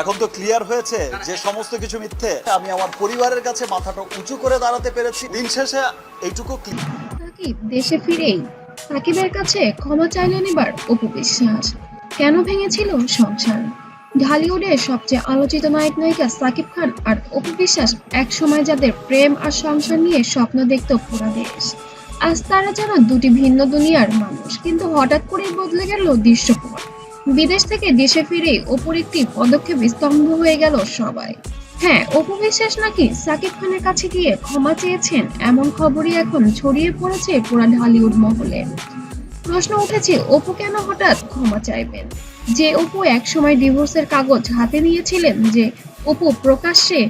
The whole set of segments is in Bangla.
এখন তো ক্লিয়ার হয়েছে যে সমস্ত কিছু মিথ্যে। আমি আমার পরিবারের কাছে মাথাটা উঁচু করে দাঁড়াতে পেরেছি। দিন শেষে এইটুকু সাকিব, দেশে ফিরেই সাকিবের কাছে ক্ষমা চাইলেন এবার অপু বিশ্বাস কেন ভেঙেছিল সংসার? ঢালিউডের সবচেয়ে আলোচিত নায়ক নায়িকা সাকিব খান আর অপু বিশ্বাস একসময় যাদের প্রেম আর সংসার নিয়ে স্বপ্ন দেখত পুরা দেশ। আজ তারা যেন দুটি ভিন্ন দুনিয়ার মানুষ, কিন্তু হঠাৎ করেই বদলে গেল দৃশ্যপট। বিদেশ থেকে দেশে ফিরে অপুর একটি পদক্ষেপ স্তম্ভ হয়ে গেল সবাই। হ্যাঁ অপু বিশ্বাস নাকি সাকিব খানের কাছে গিয়ে ক্ষমা চেয়েছেন এমন খবরই এখন ছড়িয়ে পড়েছে পুরা ঢালিউড মহলে। প্রশ্ন উঠেছে, অপু কেন হঠাৎ ক্ষমা চাইবেন? যে অপু একসময় ডিভোর্সের কাগজ হাতে নিয়েছিলেন, যে অপু প্রকাশ্যে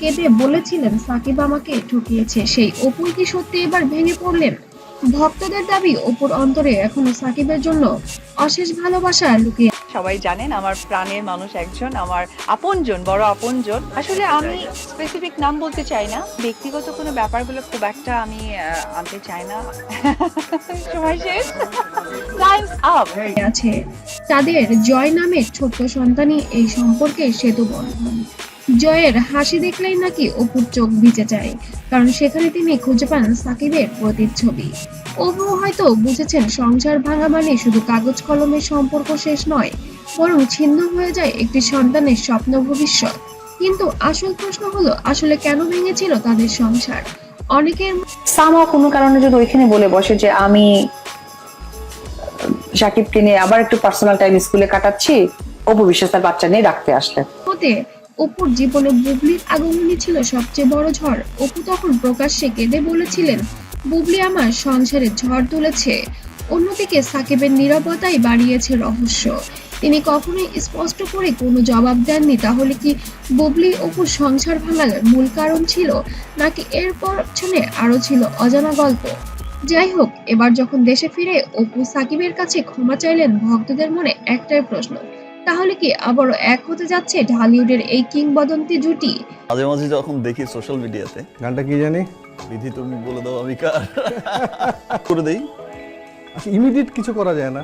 কেঁদে বলেছিলেন, সাকিব আমাকে ঠকিয়েছে। সেই অপুই কি সত্যি এবার ভেঙে পড়লেন? ভক্তদের দাবি অপুর অন্তরে এখনও সাকিবের জন্য অশেষ ভালোবাসা লুকিয়ে সবাই জানেন আমার প্রাণের মানুষ একজন আমার আপনজন বড় আপনজন। আসলে আমি স্পেসিফিক নাম বলতে চাই না ব্যক্তিগত কোনো ব্যাপারগুলো খুব একটা আমি আনতে চাই না। সময় শেষ। আপ আছে তাদের জয় নামের ছোট্ট সন্তানই এই সম্পর্কে সেতু বন্ধন জয়ের হাসি দেখলেই নাকি অপুর চোখ ভিজে যায় কারণ সেখানে তিনি খুঁজে পান সাকিবের প্রতিচ্ছবি। অপু হয়তো বুঝেছেন সংসার ভাঙা মানে শুধু কাগজ কলমের সম্পর্ক শেষ নয় বরং ছিন্ন হয়ে যায় একটি সন্তানের স্বপ্ন ভবিষ্যৎ। কিন্তু আসল প্রশ্ন হলো আসলে কেন ভেঙেছিল তাদের সংসার? অনেকের সামা কোনো কারণে যদি ওইখানে বলে বসে যে আমি সাকিবকে নিয়ে আবার একটু পার্সোনাল টাইম স্কুলে কাটাচ্ছি অপু বিশ্বাস তার বাচ্চা নিয়ে রাখতে আসলেন। মতে অপুর জীবনে বুবলির আগমনই ছিল সবচেয়ে বড় ঝড়। অপু তখন প্রকাশ্যে কেঁদে বলেছিলেন, বুবলি আমার সংসারে ঝড় তুলেছে। অন্যদিকে সাকিবের নিরাপত্তাই বাড়িয়েছে রহস্য। তিনি কখনোই স্পষ্ট করে কোনো জবাব দেননি, তাহলে কি বুবলি অপুর সংসার ভাঙার মূল কারণ ছিল, নাকি এর পেছনে আরও ছিল অজানা গল্প? যাই হোক, এবার যখন দেশে ফিরে অপু সাকিবের কাছে ক্ষমা চাইলেন ভক্তদের মনে একটাই প্রশ্ন তাহলে কি আবারও এক হতে যাচ্ছে ঢালিউডের এই কিংবদন্তি জুটি? মাঝে মাঝে যখন দেখি সোশ্যাল মিডিয়াতে গানটা কি জানি? বিধি তুমি বলে দাও আমি কার? করে দেই। আচ্ছা ইমিডিয়েট কিছু করা যায় না।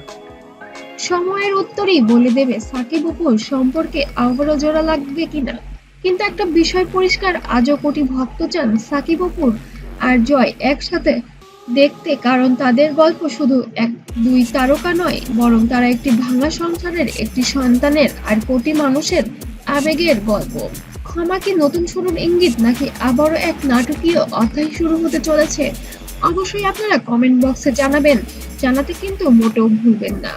সময়ের উত্তরই বলে দেবে সাকিব অপুর সম্পর্কে আবারও জোড়া লাগবে কিনা? কিন্তু একটা বিষয় পরিষ্কার আজও কোটি ভক্ত চান সাকিব অপুর আর জয় একসাথে দেখতে, কারণ তাদের গল্প শুধু এক, দুই তারকা নয়, বরং তারা একটি ভাঙা সংসারের, একটি সন্তানের আর কোটি মানুষের আবেগের গল্প। ক্ষমা কি নতুন শুরুর ইঙ্গিত, নাকি আবারও এক নাটকীয় অধ্যায় শুরু হতে চলেছে? অবশ্যই আপনারা কমেন্ট বক্সে জানাবেন, জানাতে কিন্তু মোটেও ভুলবেন না।